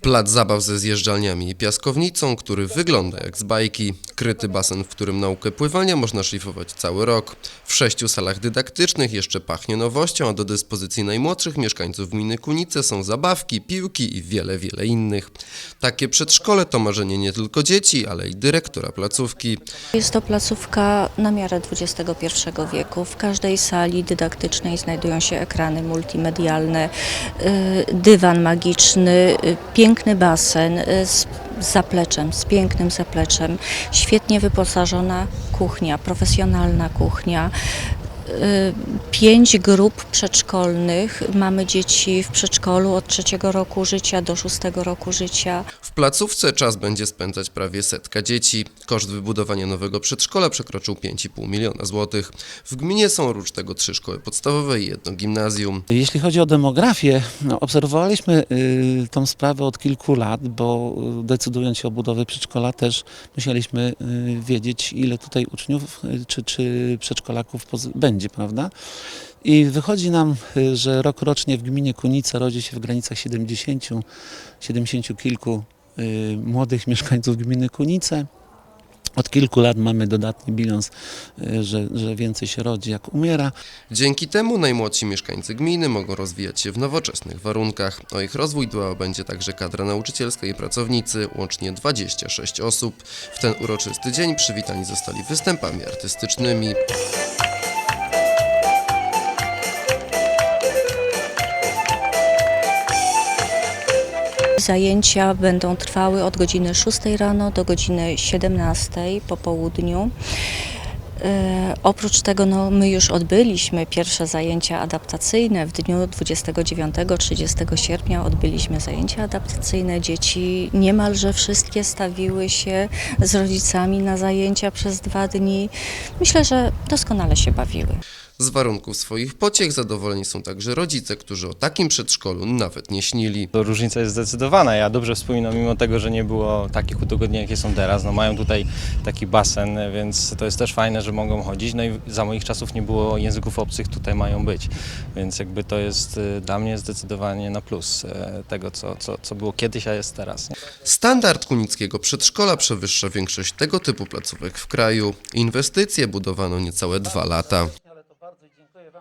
Plac zabaw ze zjeżdżalniami i piaskownicą, który wygląda jak z bajki. Kryty basen, w którym naukę pływania można szlifować cały rok. W sześciu salach dydaktycznych jeszcze pachnie nowością, a do dyspozycji najmłodszych mieszkańców gminy Kunice są zabawki, piłki i wiele, wiele innych. Takie przedszkole to marzenie nie tylko dzieci, ale i dyrektora placówki. Jest to placówka na miarę XXI wieku. W każdej sali dydaktycznej znajdują się ekrany multimedialne, y, dywan magiczny, piękny basen y, z zapleczem, z pięknym zapleczem, świetnie wyposażona kuchnia, profesjonalna kuchnia. Y, Pięć grup przedszkolnych. Mamy dzieci w przedszkolu od trzeciego roku życia do szóstego roku życia. W placówce czas będzie spędzać prawie setka dzieci. Koszt wybudowania nowego przedszkola przekroczył 5,5 miliona złotych. W gminie są oprócz tego trzy szkoły podstawowe i jedno gimnazjum. Jeśli chodzi o demografię, no, obserwowaliśmy y, tą sprawę od kilku lat, bo y, decydując się o budowie przedszkola też musieliśmy y, wiedzieć, ile tutaj uczniów y, czy, czy przedszkolaków poz- będzie, prawda? I wychodzi nam, y, że rok rocznie w gminie Kunice rodzi się w granicach 70, 70 kilku y, młodych mieszkańców gminy Kunice. Od kilku lat mamy dodatni bilans, y, że, że więcej się rodzi jak umiera. Dzięki temu najmłodsi mieszkańcy gminy mogą rozwijać się w nowoczesnych warunkach. O ich rozwój dbała będzie także kadra nauczycielska i pracownicy, łącznie 26 osób. W ten uroczysty dzień przywitani zostali występami artystycznymi. Zajęcia będą trwały od godziny 6 rano do godziny 17 po południu. E, oprócz tego no, my już odbyliśmy pierwsze zajęcia adaptacyjne. W dniu 29-30 sierpnia odbyliśmy zajęcia adaptacyjne. Dzieci niemalże wszystkie stawiły się z rodzicami na zajęcia przez dwa dni. Myślę, że doskonale się bawiły. Z warunków swoich pociech zadowoleni są także rodzice, którzy o takim przedszkolu nawet nie śnili. To różnica jest zdecydowana. Ja dobrze wspominam, mimo tego, że nie było takich udogodnień, jakie są teraz. No, mają tutaj taki basen, więc to jest też fajne, że mogą chodzić. No i za moich czasów nie było języków obcych, tutaj mają być. Więc jakby to jest y, dla mnie zdecydowanie na plus y, tego, co, co, co było kiedyś, a jest teraz. Nie? Standard kunickiego przedszkola przewyższa większość tego typu placówek w kraju. Inwestycje budowano niecałe dwa lata.